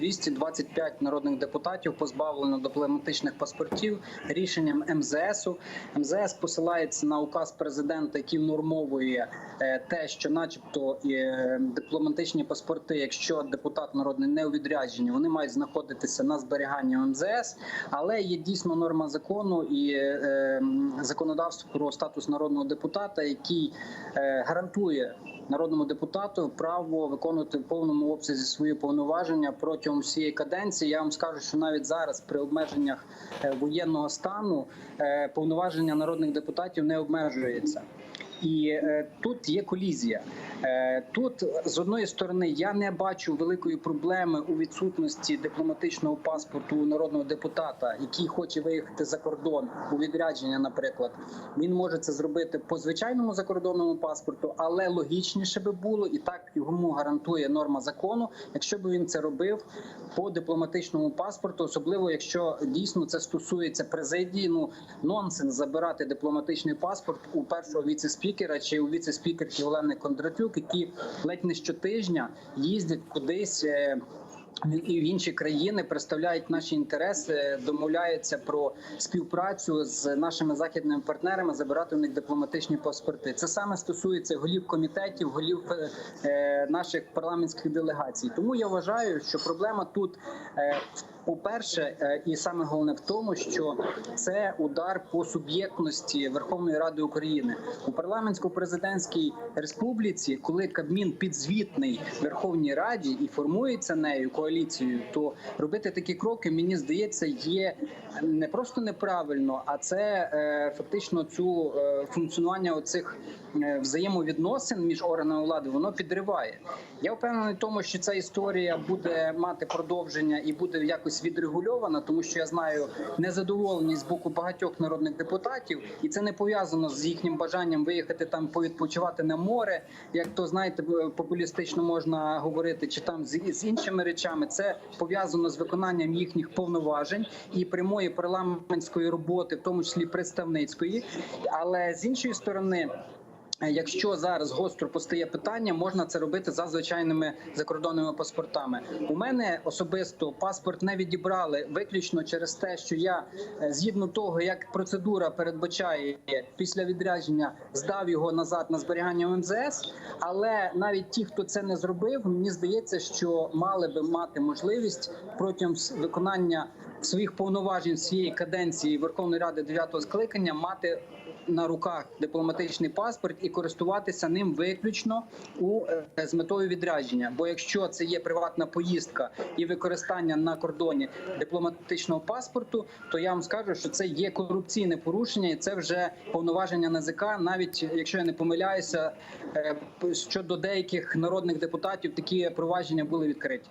225 народних депутатів позбавлено дипломатичних паспортів рішенням МЗСу. МЗС посилається на указ президента, який нормовує е, те, що, начебто, е, дипломатичні паспорти, якщо депутат народний не у відрядженні, вони мають знаходитися на зберіганні МЗС, але є дійсно норма закону і е, законодавство про статус народного депутата, який гарантує народному депутату право виконувати в повному обсязі свої повноваження протягом всієї каденції. Я вам скажу, що навіть зараз при обмеженнях е, воєнного стану е, повноваження народних депутатів не обмежується. І е, тут є колізія. Е, тут з одної сторони я не бачу великої проблеми у відсутності дипломатичного паспорту народного депутата, який хоче виїхати за кордон у відрядження. Наприклад, він може це зробити по звичайному закордонному паспорту, але логічніше би було і так йому гарантує норма закону, якщо б він це робив по дипломатичному паспорту, особливо якщо дійсно це стосується президії. Ну нонсенс забирати дипломатичний паспорт у першого віце-спікера чи у віце-спікерки Олени Кондратюк, які ледь не щотижня їздять кудись. Е, і в інші країни представляють наші інтереси, домовляються про співпрацю з нашими західними партнерами, забирати у них дипломатичні паспорти. Це саме стосується голів комітетів, голів е, е, наших парламентських делегацій. Тому я вважаю, що проблема тут. е, по-перше, е, і саме головне в тому, що це удар по суб'єктності Верховної Ради України у парламентсько-президентській республіці, коли Кабмін підзвітний Верховній Раді і формується нею коаліцією, то робити такі кроки, мені здається, є не просто неправильно, а це е, фактично цю е, функціонування оцих е, взаємовідносин між органами влади воно підриває. Я впевнений в тому, що ця історія буде мати продовження і буде якось відрегульована, тому що я знаю незадоволеність з боку багатьох народних депутатів, і це не пов'язано з їхнім бажанням виїхати там повідпочивати на море, як то знаєте, популістично можна говорити, чи там з іншими речами. Це пов'язано з виконанням їхніх повноважень і прямої парламентської роботи, в тому числі представницької. Але з іншої сторони. Якщо зараз гостро постає питання, можна це робити за звичайними закордонними паспортами. У мене особисто паспорт не відібрали виключно через те, що я е, згідно того, як процедура передбачає після відрядження, здав його назад на зберігання в МЗС. Але навіть ті, хто це не зробив, мені здається, що мали би мати можливість протягом виконання своїх повноважень цієї каденції Верховної Ради 9 скликання мати на руках дипломатичний паспорт і користуватися ним виключно у е, з метою відрядження. Бо якщо це є приватна поїздка і використання на кордоні дипломатичного паспорту, то я вам скажу, що це є корупційне порушення, і це вже повноваження НАЗК, навіть якщо я не помиляюся, е, щодо деяких народних депутатів такі провадження були відкриті.